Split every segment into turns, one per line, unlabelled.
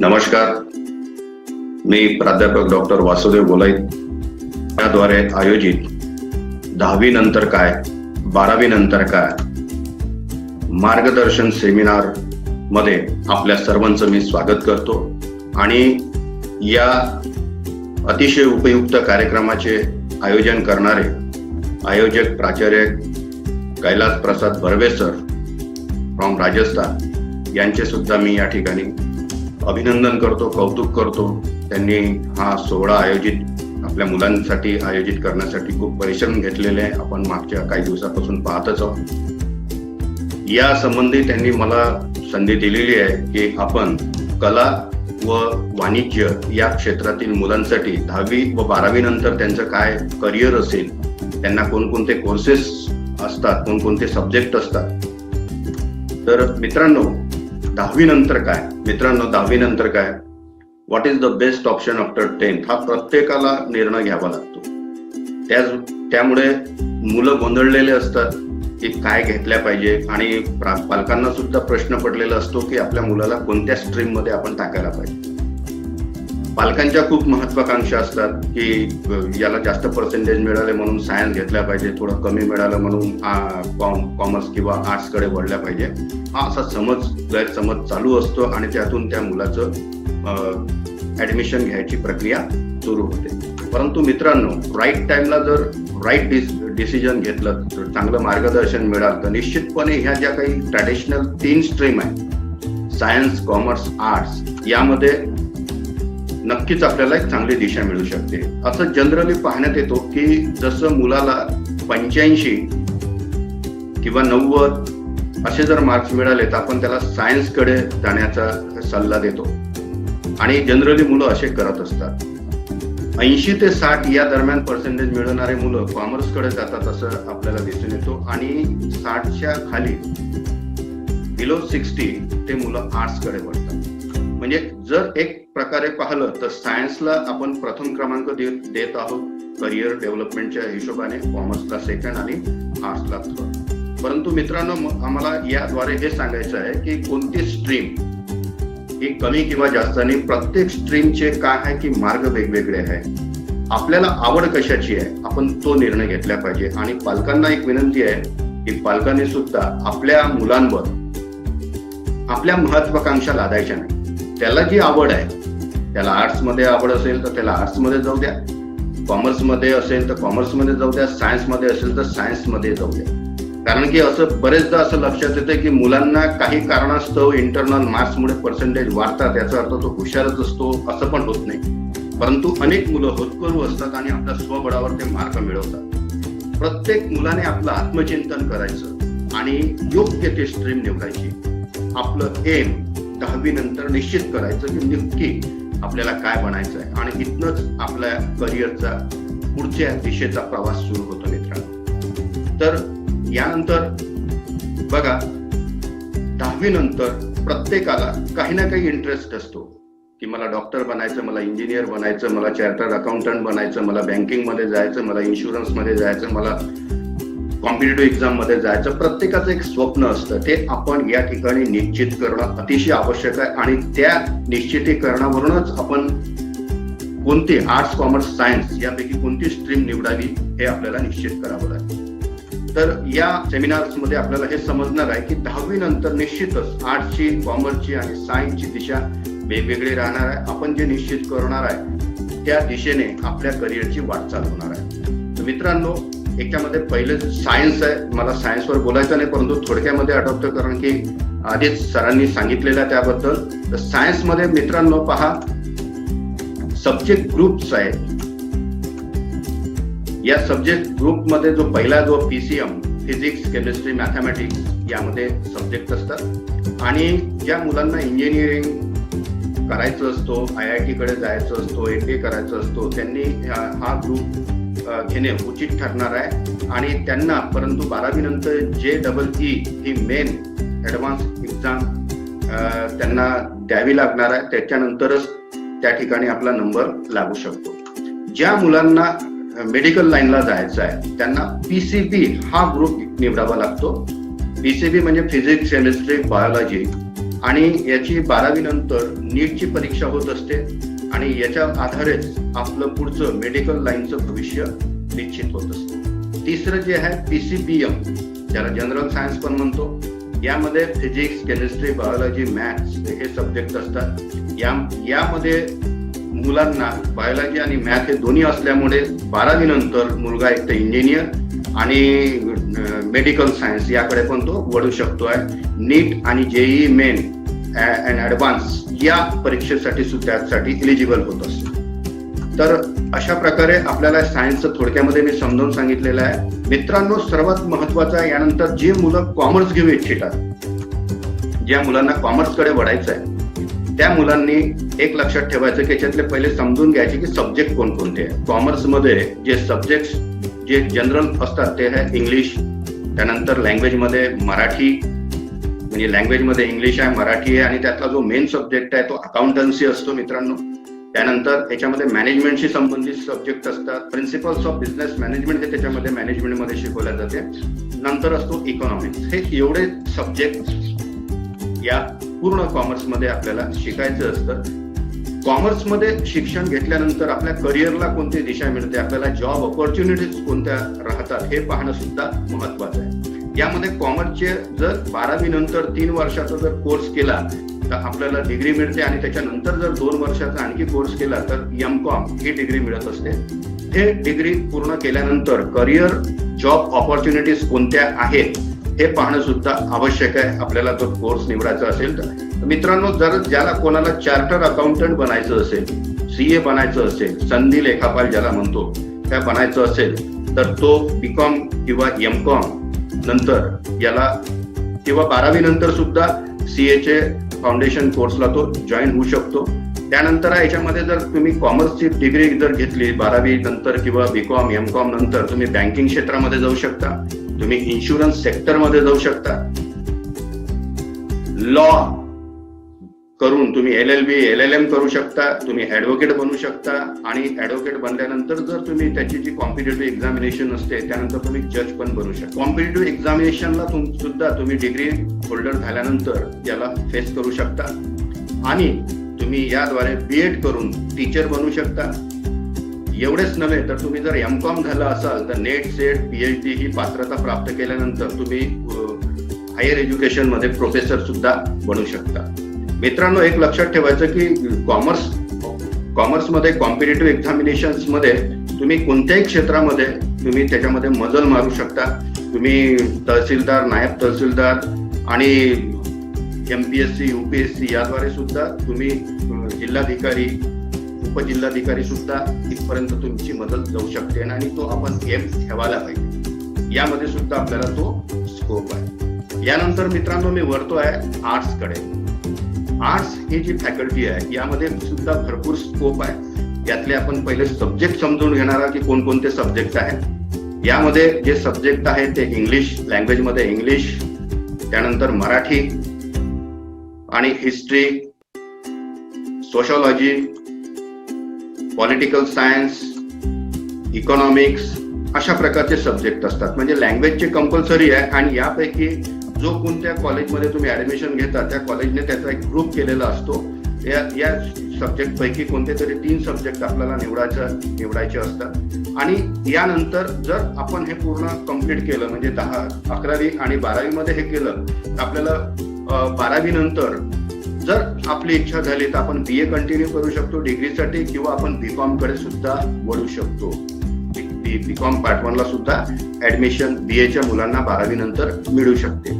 नमस्कार. मी प्राध्यापक डॉक्टर वासुदेव गोलाईत याद्वारे आयोजित दहावी नंतर काय बारावी नंतर काय मार्गदर्शन सेमिनारमध्ये आपल्या सर्वांचं मी स्वागत करतो. आणि या अतिशय उपयुक्त कार्यक्रमाचे आयोजन करणारे आयोजक प्राचार्य कैलास प्रसाद बर्वे सर फ्रॉम राजस्थान यांचे सुद्धा मी या ठिकाणी अभिनंदन करतो कौतुक करतो. त्यांनी हा सोहळा आयोजित आपल्या मुलांसाठी आयोजित करण्यासाठी खूप परिश्रम घेतलेले आहे. आपण मागच्या काही दिवसापासून पाहतच आहोत. या संबंधी त्यांनी मला संधी दिलेली आहे की आपण कला व वाणिज्य या क्षेत्रातील मुलांसाठी दहावी व बारावी नंतर त्यांचं काय करिअर असेल त्यांना कोणकोणते कोर्सेस असतात कोणकोणते सब्जेक्ट असतात. तर मित्रांनो दहावी नंतर काय? मित्रांनो दहावी नंतर काय? What is the best option after tenth हा प्रत्येकाला निर्णय घ्यावा लागतो. त्या त्यामुळे मुलं गोंधळलेले असतात की काय घेतल्या पाहिजे आणि प्रा- पालकांना सुद्धा प्रश्न पडलेला असतो की आपल्या मुलाला कोणत्या स्ट्रीममध्ये आपण टाकायला पाहिजे. पालकांच्या खूप महत्वाकांक्षा असतात की याला जास्त पर्सेंटेज मिळाले म्हणून सायन्स घेतल्या पाहिजे थोडं कमी मिळालं म्हणून कॉमर्स किंवा आर्ट्सकडे वळल्या पाहिजे. हा असा समज गैरसमज चालू असतो आणि त्यातून त्या मुलाचं ऍडमिशन घ्यायची प्रक्रिया सुरू होते. परंतु मित्रांनो राईट टाईमला जर राईट डिस डिसिजन घेतलं तर चांगलं मार्गदर्शन मिळालं तर निश्चितपणे ह्या ज्या काही ट्रॅडिशनल तीन स्ट्रीम आहेत सायन्स कॉमर्स आर्ट्स यामध्ये नक्कीच आपल्याला एक चांगली दिशा मिळू शकते. असं जनरली पाहण्यात येतो की जसं मुलाला पंच्याऐंशी किंवा नव्वद असे जर मार्क्स मिळाले तर आपण त्याला सायन्सकडे जाण्याचा सल्ला देतो. आणि जनरली मुलं असे करत असतात. ऐंशी ते साठ या दरम्यान पर्सेंटेज मिळवणारे मुलं कॉमर्सकडे जातात असं आपल्याला दिसून येतो. आणि साठच्या खाली बिलो सिक्स्टी ते मुलं आर्ट्सकडे वळतात. म्हणजे जर एक प्रकारे पाहिलं तर सायन्सला आपण प्रथम क्रमांक देत देत आहोत. करिअर डेव्हलपमेंटच्या हिशोबाने कॉमर्सला सेकंड आणि आर्ट्सला थर्ड परंतु मित्रांनो आम्हाला याद्वारे हे सांगायचं आहे की कोणती स्ट्रीम ही कमी किंवा जास्त आणि प्रत्येक स्ट्रीमचे काय आहे की मार्ग वेगवेगळे आहे. आपल्याला आवड कशाची आहे? आपण तो निर्णय घेतला पाहिजे. आणि पालकांना एक विनंती आहे की पालकांनी सुद्धा आपल्या मुलांवर आपल्या महत्वाकांक्षा लादायच्या नाही त्याला जी आवड आहे त्याला आर्ट्समध्ये आवड असेल तर त्याला आर्ट्समध्ये जाऊ द्या. कॉमर्समध्ये असेल तर कॉमर्समध्ये जाऊ द्या. सायन्समध्ये असेल तर सायन्समध्ये जाऊ द्या. कारण की असं बरेचदा असं लक्षात येतं की मुलांना काही कारणास्तव इंटरनल मार्क्समुळे पर्सेंटेज वाढतात याचा अर्थ तो हुशारच असतो असं पण होत नाही. परंतु अनेक मुलं होतकरू असतात आणि आपल्या स्वबळावर ते मार्क मिळवतात. प्रत्येक मुलाने आपलं आत्मचिंतन करायचं आणि योग्य ते स्ट्रीम निवडायची. आपलं एम दहावी नंतर निश्चित करायचं की नक्की आपल्याला काय बनायचं आहे. आणि इथनच आपल्या करिअरचा पुढच्या दिशेचा प्रवास सुरू होतो मित्रांनो. तर यानंतर बघा दहावी नंतर प्रत्येकाला काही ना काही इंटरेस्ट असतो. की मला डॉक्टर बनायचं मला इंजिनियर बनायचं मला चार्टर्ड अकाउंटंट बनायचं मला बँकिंगमध्ये जायचं मला इन्शुरन्समध्ये जायचं मला कॉम्पिटेटिव्ह एक्झाममध्ये जायचं. प्रत्येकाचं एक स्वप्न असतं. ते आपण या ठिकाणी निश्चित करणं अतिशय आवश्यक आहे आणि त्या निश्चितीकरणावरूनच आपण कोणती आर्ट्स कॉमर्स सायन्स यापैकी कोणती स्ट्रीम निवडावी हे आपल्याला निश्चित करावं लागेल तर या सेमिनार्समध्ये आपल्याला हे समजणार आहे की दहावी नंतर निश्चितच आर्ट्सची कॉमर्सची आणि सायन्सची दिशा वेगवेगळी राहणार आहे. आपण जे निश्चित करणार आहे त्या दिशेने आपल्या करिअरची वाटचाल होणार आहे. तर मित्रांनो याच्यामध्ये पहिले सायन्स आहे. मला सायन्सवर बोलायचं नाही परंतु थोडक्यामध्ये आठवतं कारण की आधीच सरांनी सांगितलेलं आहे त्याबद्दल तर सायन्समध्ये मित्रांनो पहा सब्जेक्ट ग्रुप्स आहेत. या सब्जेक्ट ग्रुपमध्ये जो पहिला जो पीसीएम फिजिक्स केमिस्ट्री मॅथमॅटिक्स यामध्ये सब्जेक्ट असतात. आणि ज्या मुलांना इंजिनिअरिंग करायचं असतो आय आय टी कडे जायचं असतो एम बी ए करायचं असतो त्यांनी हा- ग्रुप घेणे उचित ठरणार आहे. आणि त्यांना परंतु बारावी नंतर जे डबल ई ही मेन ऍडव्हान्स एक्झाम त्यांना द्यावी लागणार आहे. त्याच्यानंतरच त्या ठिकाणी आपला नंबर लागू शकतो. ज्या मुलांना मेडिकल लाईनला जायचं आहे त्यांना पीसीबी हा ग्रुप निवडावा लागतो. पीसीबी म्हणजे फिजिक्स केमिस्ट्री बायोलॉजी आणि याची बारावी नंतर नीटची परीक्षा होत असते. आणि याच्या आधारेच आपलं पुढचं मेडिकल लाईनचं भविष्य निश्चित होत असतं. तिसरं जे आहे पीसीबीएम ज्याला जनरल सायन्स पण म्हणतो. यामध्ये फिजिक्स केमिस्ट्री बायोलॉजी मॅथ्स हे सब्जेक्ट असतात. या यामध्ये मुलांना बायोलॉजी आणि मॅथ हे दोन्ही असल्यामुळे बारावी नंतर मुलगा एक तर इंजिनियर आणि मेडिकल सायन्स याकडे पण तो वळू शकतो आहे नीट आणि जेई मेन अँड ऍडव्हान्स या परीक्षेसाठी सुद्धा त्यासाठी इलिजिबल होत असतो. तर अशा प्रकारे आपल्याला सायन्सचं थोडक्यामध्ये मी समजावून सांगितलेलं आहे. मित्रांनो सर्वात महत्वाचं आहे यानंतर जे मुलं कॉमर्स घेऊ इच्छितात ज्या मुलांना कॉमर्सकडे वळायचं आहे त्या मुलांनी एक लक्षात ठेवायचं की याच्यातले पहिले समजून घ्यायचे की सब्जेक्ट कोणकोणते आहे कॉमर्समध्ये जे सब्जेक्ट जे जनरल असतात ते आहे इंग्लिश त्यानंतर लँग्वेजमध्ये मराठी म्हणजे लँग्वेजमध्ये इंग्लिश आहे मराठी आहे आणि त्यातला जो मेन सब्जेक्ट आहे तो अकाउंटन्सी असतो मित्रांनो. त्यानंतर याच्यामध्ये मॅनेजमेंटशी संबंधित सब्जेक्ट असतात. प्रिन्सिपल्स ऑफ बिझनेस मॅनेजमेंट हे त्याच्यामध्ये मॅनेजमेंटमध्ये शिकवल्या जाते. नंतर असतो इकॉनॉमिक्स हे एवढे सब्जेक्ट या पूर्ण कॉमर्समध्ये आपल्याला शिकायचं असतं. कॉमर्समध्ये शिक्षण घेतल्यानंतर आपल्या करिअरला कोणती दिशा मिळते? आपल्याला जॉब ऑपॉर्च्युनिटीज कोणत्या राहतात? हे पाहणं सुद्धा महत्वाचं आहे. यामध्ये कॉमर्सचे जर बारावी नंतर तीन वर्षाचा जर कोर्स केला तर आपल्याला डिग्री मिळते आणि त्याच्यानंतर जर दोन वर्षाचा आणखी कोर्स केला तर एम कॉम ही डिग्री मिळत असते. हे डिग्री पूर्ण केल्यानंतर करिअर जॉब ऑपॉर्च्युनिटीज कोणत्या आहेत हे पाहणं सुद्धा आवश्यक आहे. आपल्याला तो कोर्स निवडायचा असेल तर. मित्रांनो जर ज्याला कोणाला चार्टर अकाउंटंट बनायचं असेल सीए बनायचं असेल संधी लेखापाल ज्याला म्हणतो त्या बनायचं असेल तर तो बीकॉम किंवा एम कॉम नंतर याला किंवा बारावी नंतर सुद्धा सीएचे फाउंडेशन कोर्सला तो जॉईन होऊ शकतो. त्यानंतर याच्यामध्ये जर तुम्ही कॉमर्सची डिग्री जर घेतली बारावी नंतर किंवा बीकॉम एम कॉम नंतर तुम्ही बँकिंग क्षेत्रामध्ये जाऊ शकता. तुम्ही इन्शुरन्स सेक्टरमध्ये जाऊ शकता. लॉ करून तुम्ही L L B L L M करू शकता तुम्ही ऍडव्होकेट बनू शकता आणि ऍडव्होकेट बनल्यानंतर जर तुम्ही त्याची जी कॉम्पिटेटिव्ह एक्झामिनेशन असते त्यानंतर तुम्ही जज पण बनू शकता. कॉम्पिटेटिव्ह एक्झामिनेशनला तुम सुद्धा तुम्ही डिग्री होल्डर झाल्यानंतर याला फेस करू शकता. आणि तुम्ही याद्वारे बी एड करून टीचर बनू शकता. एवढेच नव्हे तर तुम्ही जर एम कॉम झाला असाल तर NET SET P H D ही पात्रता प्राप्त केल्यानंतर तुम्ही हायर एज्युकेशनमध्ये प्रोफेसर सुद्धा बनू शकता. मित्रांनो एक लक्षात ठेवायचं की कॉमर्स कॉमर्समध्ये कॉम्पिटेटिव्ह एक्झामिनेशन्समध्ये तुम्ही कोणत्याही क्षेत्रामध्ये तुम्ही त्याच्यामध्ये मजल मारू शकता. तुम्ही तहसीलदार नायब तहसीलदार आणि M P S C U P S C याद्वारे सुद्धा तुम्ही जिल्हाधिकारी उपजिल्हाधिकारी सुद्धा इथपर्यंत तुमची मदत जाऊ शकते आणि तो आपण एम ठेवायला पाहिजे. यामध्ये सुद्धा आपल्याला तो स्कोप आहे. यानंतर मित्रांनो मी वरतो आहे आर्ट्सकडे आर्ट्स ही जी फॅकल्टी आहे यामध्ये सुद्धा भरपूर स्कोप आहे. यातले आपण पहिले सब्जेक्ट समजून घेणार की कोणकोणते सब्जेक्ट आहेत. यामध्ये जे सब्जेक्ट आहेत ते इंग्लिश लँग्वेजमध्ये इंग्लिश त्यानंतर मराठी आणि history sociology political science economics अशा प्रकारचे सब्जेक्ट असतात. म्हणजे लँग्वेजचे कंपल्सरी आहे आणि यापैकी जो कोणत्या कॉलेजमध्ये तुम्ही ऍडमिशन घेता त्या कॉलेजने त्याचा एक ग्रुप केलेला असतो. या या सब्जेक्ट पैकी कोणते तरी तीन सब्जेक्ट आपल्याला निवडायचं निवडायचे असतात. आणि यानंतर जर आपण हे पूर्ण कंप्लीट केलं म्हणजे दहा अकरावी आणि बारावीमध्ये हे केलं तर आपल्याला बारावी नंतर जर आपली इच्छा झाली तर आपण बी ए कंटिन्यू करू शकतो डिग्रीसाठी किंवा आपण बी कॉमकडे सुद्धा वळू शकतो. बी कॉम पार्ट वनला सुद्धा ऍडमिशन बी एच्या मुलांना बारावी नंतर मिळू शकते.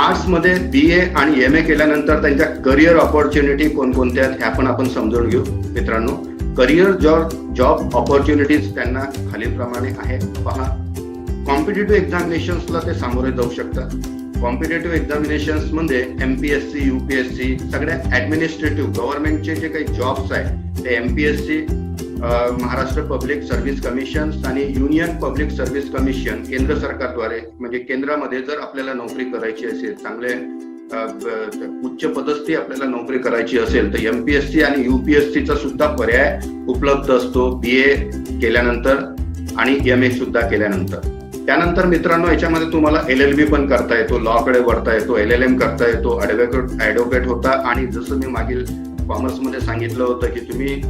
आर्ट्समध्ये बी ए आणि एम ए केल्यानंतर त्यांच्या करिअर ऑपॉर्च्युनिटी कोणकोणत्या आहेत ह्या पण आपण समजून घेऊ मित्रांनो. करिअर जॉब जॉब ऑपॉर्च्युनिटीज त्यांना खालीलप्रमाणे आहे. पहा कॉम्पिटेटिव्ह एक्झामिनेशन्सला ते सामोरे जाऊ शकतात. कॉम्पिटेटिव्ह एक्झामिनेशन्समध्ये एमपीएससी सी सगळ्या ऍडमिनिस्ट्रेटिव्ह गव्हर्नमेंटचे जे काही जॉब्स आहेत ते MPSC Maharashtra public service commission आणि युनियन पब्लिक सर्व्हिस कमिशन केंद्र सरकारद्वारे म्हणजे केंद्रामध्ये जर आपल्याला नोकरी करायची असेल चांगले उच्च पदस्थी आपल्याला नोकरी करायची असेल तर एमपीएससी आणि युपीएससीचा सुद्धा पर्याय उपलब्ध असतो बी ए केल्यानंतर आणि एम ए सुद्धा केल्यानंतर. त्यानंतर मित्रांनो याच्यामध्ये तुम्हाला एल एल बी पण करता येतो लॉ वरता येतो एल एल एम करता येतो ऍडव्होकेट ऍडव्होकेट होता आणि जसं मी मागील कॉमर्समध्ये सांगितलं होतं की तुम्ही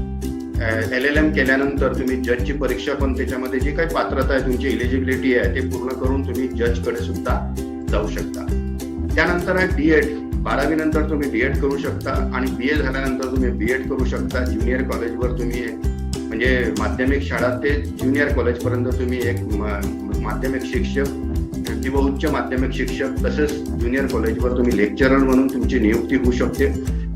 एल एल एम केल्यानंतर तुम्ही जजची परीक्षा पण त्याच्यामध्ये जी काही पात्रता आहे तुमची इलिजिबिलिटी आहे ते पूर्ण करून तुम्ही जजकडे सुद्धा जाऊ शकता. त्यानंतर आहे बी एड बारावी नंतर तुम्ही बी एड करू शकता आणि बी ए झाल्यानंतर तुम्ही बी एड करू शकता. ज्युनियर कॉलेजवर तुम्ही म्हणजे माध्यमिक शाळा ते ज्युनियर कॉलेजपर्यंत तुम्ही एक माध्यमिक शिक्षक किंवा उच्च माध्यमिक शिक्षक तसेच ज्युनियर कॉलेजवर तुम्ही लेक्चरर म्हणून तुमची नियुक्ती होऊ शकते.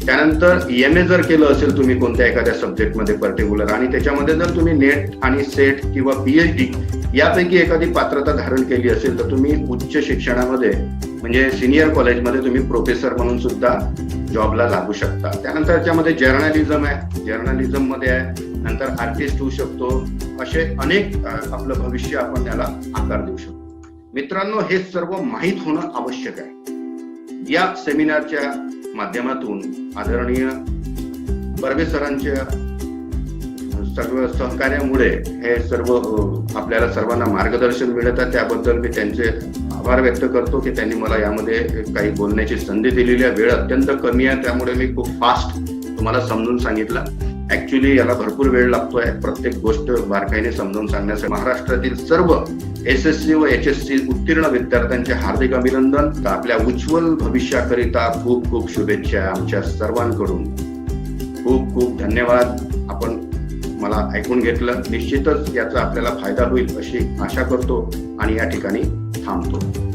त्यानंतर एम ए जर केलं असेल तुम्ही कोणत्या एखाद्या सब्जेक्टमध्ये पर्टिक्युलर आणि त्याच्यामध्ये जर तुम्ही नेट आणि सेट किंवा पीएचडी यापैकी एखादी पात्रता धारण केली असेल तर तुम्ही उच्च शिक्षणामध्ये म्हणजे सिनियर कॉलेजमध्ये तुम्ही प्रोफेसर म्हणून सुद्धा जॉबला लागू शकता. त्यानंतर त्याच्यामध्ये जर्नलिझम आहे. जर्नलिझममध्ये आहे. नंतर आर्टिस्ट होऊ शकतो. असे अनेक आपलं भविष्य आपण त्याला आकार देऊ शकतो. मित्रांनो हे सर्व माहीत होणं आवश्यक आहे. या सेमिनारच्या माध्यमातून आदरणीय बर्वे सरांच्या सर्व सहकार्यामुळे हे सर्व आपल्याला सर्वांना मार्गदर्शन मिळत आहे. त्याबद्दल मी त्यांचे आभार व्यक्त करतो की त्यांनी मला यामध्ये काही बोलण्याची संधी दिलेली आहे. वेळ अत्यंत कमी आहे. त्यामुळे मी खूप फास्ट तुम्हाला समजून सांगितलं. ऍक्च्युली याला भरपूर वेळ लागतोय. प्रत्येक गोष्ट बारकाईने समजावून सांगण्यासाठी. महाराष्ट्रातील सर्व एस एस सी व एच एस सी उत्तीर्ण विद्यार्थ्यांचे हार्दिक अभिनंदन. तर आपल्या उज्ज्वल भविष्याकरिता खूप खूप शुभेच्छा आमच्या सर्वांकडून. खूप खूप धन्यवाद. आपण मला ऐकून घेतलं. निश्चितच याचा आपल्याला फायदा होईल अशी आशा करतो आणि या ठिकाणी थांबतो.